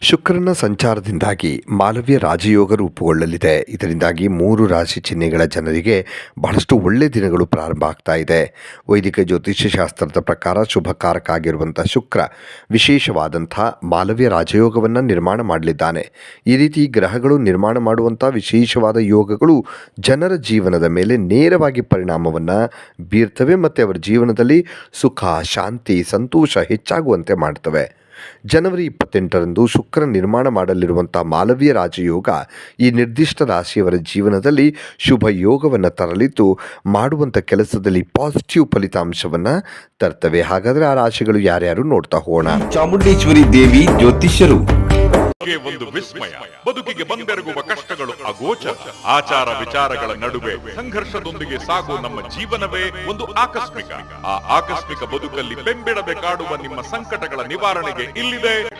ಶುಕ್ರನ ಸಂಚಾರದಿಂದಾಗಿ ಮಾಲವ್ಯ ರಾಜಯೋಗ ರೂಪುಗೊಳ್ಳಲಿದೆ. ಇದರಿಂದಾಗಿ ಮೂರು ರಾಶಿ ಚಿಹ್ನೆಗಳ ಜನರಿಗೆ ಬಹಳಷ್ಟು ಒಳ್ಳೆ ದಿನಗಳು ಪ್ರಾರಂಭ ಆಗ್ತಾ ಇದೆ. ವೈದಿಕ ಜ್ಯೋತಿಷ್ಯ ಶಾಸ್ತ್ರದ ಪ್ರಕಾರ ಶುಭಕಾರಕ ಆಗಿರುವಂಥ ಶುಕ್ರ ವಿಶೇಷವಾದಂಥ ಮಾಲವ್ಯ ರಾಜಯೋಗವನ್ನು ನಿರ್ಮಾಣ ಮಾಡಲಿದ್ದಾನೆ. ಈ ರೀತಿ ಗ್ರಹಗಳು ನಿರ್ಮಾಣ ಮಾಡುವಂಥ ವಿಶೇಷವಾದ ಯೋಗಗಳು ಜನರ ಜೀವನದ ಮೇಲೆ ನೇರವಾಗಿ ಪರಿಣಾಮವನ್ನು ಬೀರ್ತವೆ ಮತ್ತು ಅವರ ಜೀವನದಲ್ಲಿ ಸುಖ, ಶಾಂತಿ, ಸಂತೋಷ ಹೆಚ್ಚಾಗುವಂತೆ ಮಾಡ್ತವೆ. ಜನವರಿ ಇಪ್ಪತ್ತೆಂಟರಂದು ಶುಕ್ರ ನಿರ್ಮಾಣ ಮಾಡಲಿರುವಂಥ ಮಾಲವೀಯ ರಾಜಯೋಗ ಈ ನಿರ್ದಿಷ್ಟ ರಾಶಿಯವರ ಜೀವನದಲ್ಲಿ ಶುಭ ಯೋಗವನ್ನು ತರಲಿದ್ದು, ಮಾಡುವಂಥ ಕೆಲಸದಲ್ಲಿ ಪಾಸಿಟಿವ್ ಫಲಿತಾಂಶವನ್ನು ತರ್ತವೆ. ಹಾಗಾದರೆ ಆ ರಾಶಿಗಳು ಯಾರ್ಯಾರು ನೋಡ್ತಾ ಹೋಗೋಣ. ಚಾಮುಂಡೇಶ್ವರಿ ದೇವಿ ಜ್ಯೋತಿಷ್ಯರು. ಒಂದು ವಿಸ್ಮಯ. ಬದುಕಿಗೆ ಬಂದೆರಗುವ ಕಷ್ಟಗಳು ಅಗೋಚರ. ಆಚಾರ ವಿಚಾರಗಳ ನಡುವೆ ಸಂಘರ್ಷದೊಂದಿಗೆ ಸಾಗುವ ನಮ್ಮ ಜೀವನವೇ ಒಂದು ಆಕಸ್ಮಿಕ. ಆ ಆಕಸ್ಮಿಕ ಬದುಕಲ್ಲಿ ಬೆಂಬಿಡಬೇಕಾಡುವ ನಿಮ್ಮ ಸಂಕಟಗಳ ನಿವಾರಣೆಗೆ ಇಲ್ಲಿದೆ.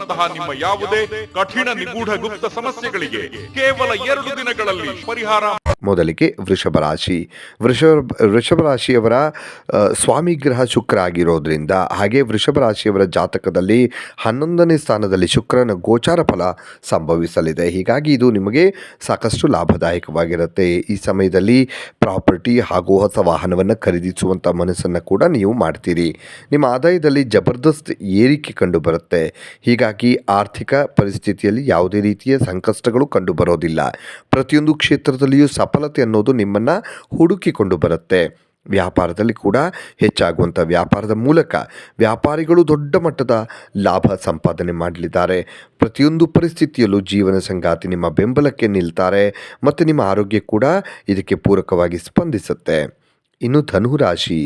ವಶೀಕರಣದಂತಹ ನಿಮ್ಮ ಯಾವುದೇ ಕಠಿಣ ನಿಗೂಢ ಗುಪ್ತ ಸಮಸ್ಯೆಗಳಿಗೆ ಕೇವಲ ಎರಡು ದಿನಗಳಲ್ಲಿ ಪರಿಹಾರ ಮೊದಲಿಗೆ ವೃಷಭ ರಾಶಿ. ವೃಷಭ ವೃಷಭ ರಾಶಿಯವರ ಸ್ವಾಮಿ ಗ್ರಹ ಶುಕ್ರ ಆಗಿರೋದ್ರಿಂದ, ಹಾಗೆ ವೃಷಭ ರಾಶಿಯವರ ಜಾತಕದಲ್ಲಿ ಹನ್ನೊಂದನೇ ಸ್ಥಾನದಲ್ಲಿ ಶುಕ್ರನ ಗೋಚಾರ ಫಲ ಸಂಭವಿಸಲಿದೆ. ಹೀಗಾಗಿ ಇದು ನಿಮಗೆ ಸಾಕಷ್ಟು ಲಾಭದಾಯಕವಾಗಿರುತ್ತೆ. ಈ ಸಮಯದಲ್ಲಿ ಪ್ರಾಪರ್ಟಿ ಹಾಗೂ ಹೊಸ ವಾಹನವನ್ನು ಖರೀದಿಸುವಂಥ ಮನಸ್ಸನ್ನು ಕೂಡ ನೀವು ಮಾಡ್ತೀರಿ. ನಿಮ್ಮ ಆದಾಯದಲ್ಲಿ ಜಬರ್ದಸ್ತ್ ಏರಿಕೆ ಕಂಡು ಬರುತ್ತೆ ಹೀಗಾಗಿ ಆರ್ಥಿಕ ಪರಿಸ್ಥಿತಿಯಲ್ಲಿ ಯಾವುದೇ ರೀತಿಯ ಸಂಕಷ್ಟಗಳು ಕಂಡುಬರೋದಿಲ್ಲ. ಪ್ರತಿಯೊಂದು ಕ್ಷೇತ್ರದಲ್ಲಿಯೂ ಸಫಲತೆ ಅನ್ನೋದು ನಿಮ್ಮನ್ನು ಹುಡುಕಿಕೊಂಡು ಬರುತ್ತೆ. ವ್ಯಾಪಾರದಲ್ಲಿ ಕೂಡ ಹೆಚ್ಚಾಗುವಂಥ ವ್ಯಾಪಾರದ ಮೂಲಕ ವ್ಯಾಪಾರಿಗಳು ದೊಡ್ಡ ಮಟ್ಟದ ಲಾಭ ಸಂಪಾದನೆ ಮಾಡಲಿದ್ದಾರೆ. ಪ್ರತಿಯೊಂದು ಪರಿಸ್ಥಿತಿಯಲ್ಲೂ ಜೀವನ ಸಂಗಾತಿ ನಿಮ್ಮ ಬೆಂಬಲಕ್ಕೆ ನಿಲ್ತಾರೆ. ಮತ್ತು ನಿಮ್ಮ ಆರೋಗ್ಯ ಕೂಡ ಇದಕ್ಕೆ ಪೂರಕವಾಗಿ ಸ್ಪಂದಿಸುತ್ತೆ. ಇನ್ನು ಧನುರಾಶಿ.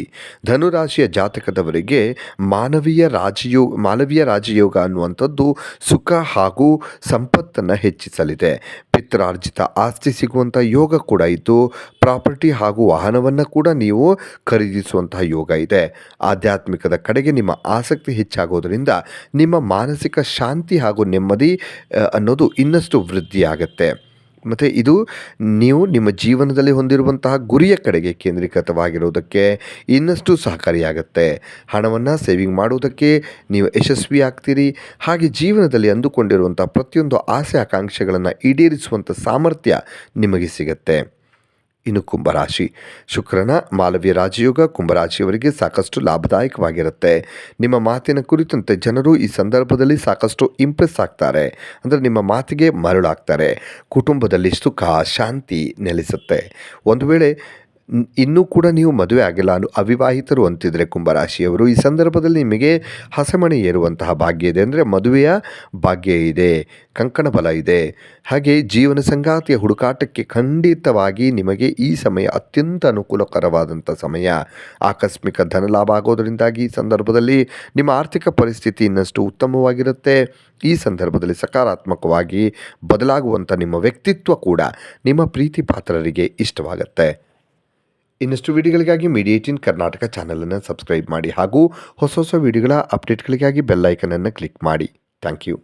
ಧನುರಾಶಿಯ ಜಾತಕದವರಿಗೆ ಮಾನವೀಯ ರಾಜಯೋಗ ಮಾನವೀಯ ರಾಜಯೋಗ ಅನ್ನುವಂಥದ್ದು ಸುಖ ಹಾಗೂ ಸಂಪತ್ತನ್ನು ಹೆಚ್ಚಿಸಲಿದೆ. ಪಿತ್ರಾರ್ಜಿತ ಆಸ್ತಿ ಸಿಗುವಂಥ ಯೋಗ ಕೂಡ ಇದ್ದು, ಪ್ರಾಪರ್ಟಿ ಹಾಗೂ ವಾಹನವನ್ನು ಕೂಡ ನೀವು ಖರೀದಿಸುವಂತಹ ಯೋಗ ಇದೆ. ಆಧ್ಯಾತ್ಮಿಕದ ಕಡೆಗೆ ನಿಮ್ಮ ಆಸಕ್ತಿ ಹೆಚ್ಚಾಗೋದರಿಂದ ನಿಮ್ಮ ಮಾನಸಿಕ ಶಾಂತಿ ಹಾಗೂ ನೆಮ್ಮದಿ ಅನ್ನೋದು ಇನ್ನಷ್ಟು ವೃದ್ಧಿಯಾಗತ್ತೆ. ಮತ್ತು ಇದು ನೀವು ನಿಮ್ಮ ಜೀವನದಲ್ಲಿ ಹೊಂದಿರುವಂತಹ ಗುರಿಯ ಕಡೆಗೆ ಕೇಂದ್ರೀಕೃತವಾಗಿರುವುದಕ್ಕೆ ಇನ್ನಷ್ಟು ಸಹಕಾರಿಯಾಗುತ್ತೆ. ಹಣವನ್ನು ಸೇವಿಂಗ್ ಮಾಡುವುದಕ್ಕೆ ನೀವು ಯಶಸ್ವಿ ಆಗ್ತೀರಿ. ಹಾಗೆ ಜೀವನದಲ್ಲಿ ಅಂದುಕೊಂಡಿರುವಂಥ ಪ್ರತಿಯೊಂದು ಆಸೆ, ಆಕಾಂಕ್ಷೆಗಳನ್ನು ಈಡೇರಿಸುವಂಥ ಸಾಮರ್ಥ್ಯ ನಿಮಗೆ ಸಿಗುತ್ತೆ. ಇನ್ನು ಕುಂಭರಾಶಿ. ಶುಕ್ರನ ಮಾಲವ್ಯ ರಾಜಯೋಗ ಕುಂಭರಾಶಿಯವರಿಗೆ ಸಾಕಷ್ಟು ಲಾಭದಾಯಕವಾಗಿರುತ್ತೆ. ನಿಮ್ಮ ಮಾತಿನ ಕುರಿತಂತೆ ಜನರು ಈ ಸಂದರ್ಭದಲ್ಲಿ ಸಾಕಷ್ಟು ಇಂಪ್ರೆಸ್ ಆಗ್ತಾರೆ. ಅಂದರೆ ನಿಮ್ಮ ಮಾತಿಗೆ ಮರಳಾಗ್ತಾರೆ. ಕುಟುಂಬದಲ್ಲಿ ಸುಖ, ಶಾಂತಿ ನೆಲೆಸುತ್ತೆ. ಒಂದು ವೇಳೆ ಇನ್ನೂ ಕೂಡ ನೀವು ಮದುವೆ ಆಗಿಲ್ಲ ಅವಿವಾಹಿತರು ಅಂತಿದ್ರೆ ಕುಂಭರಾಶಿಯವರು, ಈ ಸಂದರ್ಭದಲ್ಲಿ ನಿಮಗೆ ಹಸೆಮಣೆ ಏರುವಂತಹ ಭಾಗ್ಯ ಇದೆ ಅಂದರೆ ಮದುವೆಯ ಭಾಗ್ಯ ಇದೆ, ಕಂಕಣ ಬಲ ಇದೆ. ಹಾಗೆ ಜೀವನ ಸಂಗಾತಿಯ ಹುಡುಕಾಟಕ್ಕೆ ಖಂಡಿತವಾಗಿ ನಿಮಗೆ ಈ ಸಮಯ ಅತ್ಯಂತ ಅನುಕೂಲಕರವಾದಂಥ ಸಮಯ. ಆಕಸ್ಮಿಕ ಧನಲಾಭ ಆಗೋದರಿಂದಾಗಿ ಈ ಸಂದರ್ಭದಲ್ಲಿ ನಿಮ್ಮ ಆರ್ಥಿಕ ಪರಿಸ್ಥಿತಿ ಇನ್ನಷ್ಟು ಉತ್ತಮವಾಗಿರುತ್ತೆ. ಈ ಸಂದರ್ಭದಲ್ಲಿ ಸಕಾರಾತ್ಮಕವಾಗಿ ಬದಲಾಗುವಂಥ ನಿಮ್ಮ ವ್ಯಕ್ತಿತ್ವ ಕೂಡ ನಿಮ್ಮ ಪ್ರೀತಿ ಪಾತ್ರರಿಗೆ ಇಷ್ಟವಾಗುತ್ತೆ. ಇನ್ನಷ್ಟು ವಿಡಿಯೋಗಳಿಗಾಗಿ ಮೀಡಿಯೇಟಿನ್ ಕರ್ನಾಟಕ ಚಾನಲನ್ನು ಸಬ್ಸ್ಕ್ರೈಬ್ ಮಾಡಿ ಹಾಗೂ ಹೊಸ ಹೊಸ ವಿಡಿಯೋಗಳ ಅಪ್ಡೇಟ್ಗಳಿಗಾಗಿ ಬೆಲ್ ಐಕನನ್ನು ಕ್ಲಿಕ್ ಮಾಡಿ. Thank you